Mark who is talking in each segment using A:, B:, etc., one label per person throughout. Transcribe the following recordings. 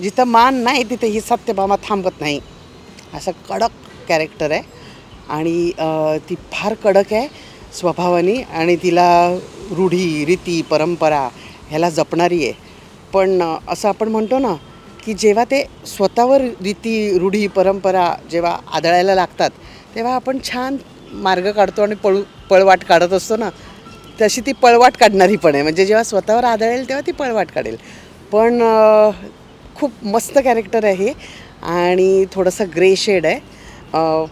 A: जिथं मान नाही तिथे ही सत्यभामा थांबत नाही. असं कडक कॅरेक्टर आहे. आणि ती फार कडक आहे स्वभावाने आणि तिला रूढी रीती परंपरा ह्याला जपणारी आहे. पण असं आपण म्हणतो ना की जेव्हा ते स्वतःवर रीती रूढी परंपरा जेव्हा आदळायला लागतात तेव्हा आपण छान मार्ग काढतो आणि पळू पळवाट काढत असतो ना तशी ती पळवाट काढणारी पण आहे. म्हणजे जेव्हा स्वतःवर आदळेल तेव्हा ती पळवाट काढेल. पण खूप मस्त कॅरेक्टर आहे आणि थोडंसं ग्रे शेड आहे.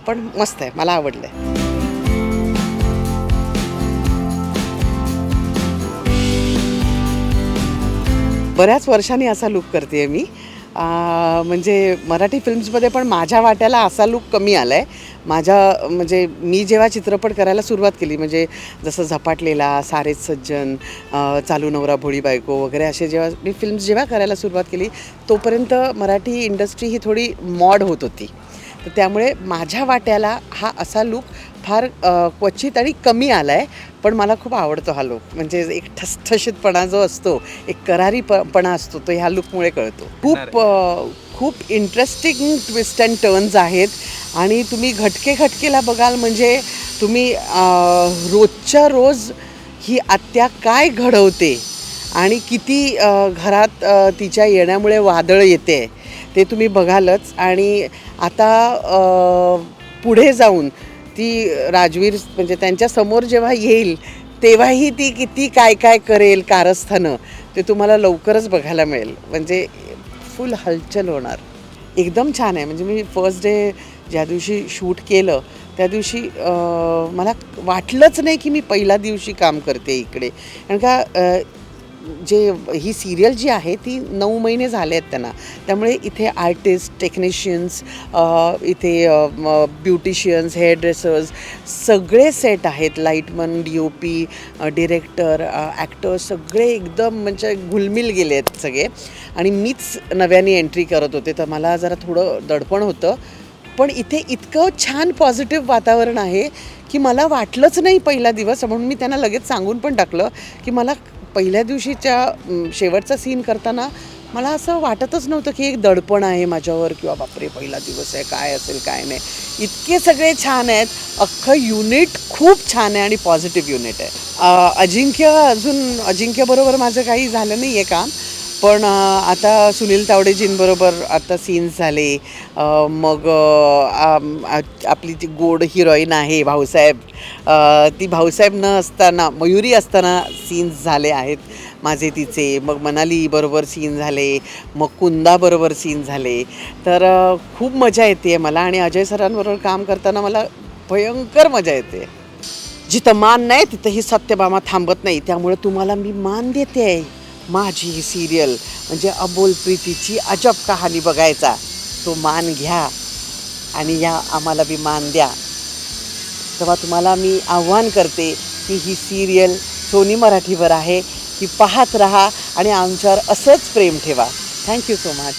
A: पण मस्त आहे. मला आवडलं आहे बऱ्याच वर्षांनी असा लुक करते मी. म्हणजे मराठी फिल्म्समध्ये पण माझ्या वाट्याला असा लुक कमी आला आहे माझ्या म्हणजे मी जेव्हा चित्रपट करायला सुरुवात केली म्हणजे जसं झपाटलेला सारेच सज्जन चालू नवरा भोळी बायको वगैरे असे जेव्हा मी फिल्म्स जेव्हा करायला सुरुवात केली तोपर्यंत मराठी इंडस्ट्री ही थोडी मॉड होत होती. तर त्यामुळे माझ्या वाट्याला हा असा लूक फार क्वचित आणि कमी आला आहे पण मला खूप आवडतो हा लूक म्हणजे एक ठसठशीतपणा जो असतो एक करारी प पणा असतो तो ह्या लूकमुळे कळतो. खूप खूप इंटरेस्टिंग ट्विस्ट अँड टर्न्स आहेत. आणि तुम्ही घटके घटकेला बघाल म्हणजे तुम्ही रोजच्या रोज ही आत्या काय घडवते आणि किती घरात तिच्या येण्यामुळे वादळ येते ते तुम्ही बघालच. आणि आता पुढे जाऊन ती राजवीर म्हणजे त्यांच्यासमोर जेव्हा येईल तेव्हाही ती किती काय काय करेल कारस्थानं ते तुम्हाला लवकरच बघायला मिळेल. म्हणजे फुल हलचल होणार. एकदम छान आहे. म्हणजे मी फर्स्ट डे ज्या दिवशी शूट केलं त्या दिवशी मला वाटलंच नाही की मी पहिल्या दिवशी काम करते इकडे. कारण का जे ही सिरियल जी आहे ती नऊ महिने झाले आहेत त्यांना. त्यामुळे इथे आर्टिस्ट टेक्निशियन्स इथे ब्युटिशियन्स हेअर ड्रेसर्स सगळे सेट आहेत. Lightman D O P director actors सगळे एकदम म्हणजे घुलमिल गेले आहेत सगळे. आणि मीच नव्याने एंट्री करत होते तर मला जरा थोडं दडपण होतं. पण इथे इतकं छान पॉझिटिव्ह वातावरण आहे की मला वाटलंच नाही पहिला दिवस. म्हणून मी त्यांना लगेच सांगून पण टाकलं की मला पहिल्या दिवशीच्या शेवटचा सीन करताना मला असं वाटतच नव्हतं की एक दडपण आहे माझ्यावर किंवा बापरे पहिला दिवस आहे काय असेल काय नाही. इतके सगळे छान आहेत. अख्खं युनिट खूप छान आहे आणि पॉझिटिव्ह युनिट आहे. अजिंक्य अजून अजिंक्यबरोबर माझं काही झालं नाही आहे काम. पण आता सुनील तावडेजींबरोबर आता सीन्स झाले. मग आपली जी गोड हिरोईन आहे भाऊसाहेब ती भाऊसाहेब न असताना मयुरी असताना सीन्स झाले आहेत माझे तिचे. मग मनालीबरोबर सीन झाले मग कुंदाबरोबर सीन झाले. तर खूप मजा येते मला आणि अजय सरांबरोबर काम करताना मला भयंकर मजा येते. जिथं मान नाही तिथं ही सत्यभामा थांबत नाही. त्यामुळे तुम्हाला मी मान देते आहे माझी ही सिरियल म्हणजे अबोल प्रीतीची अजब कहाणी बघायचा. तो मान घ्या आणि या आम्हाला बी मान द्या. तेव्हा तुम्हाला मी आव्हान करते की ही सिरियल सोनी मराठीवर आहे की पाहत रहा आणि आमच्यावर असंच प्रेम ठेवा. Thank you so much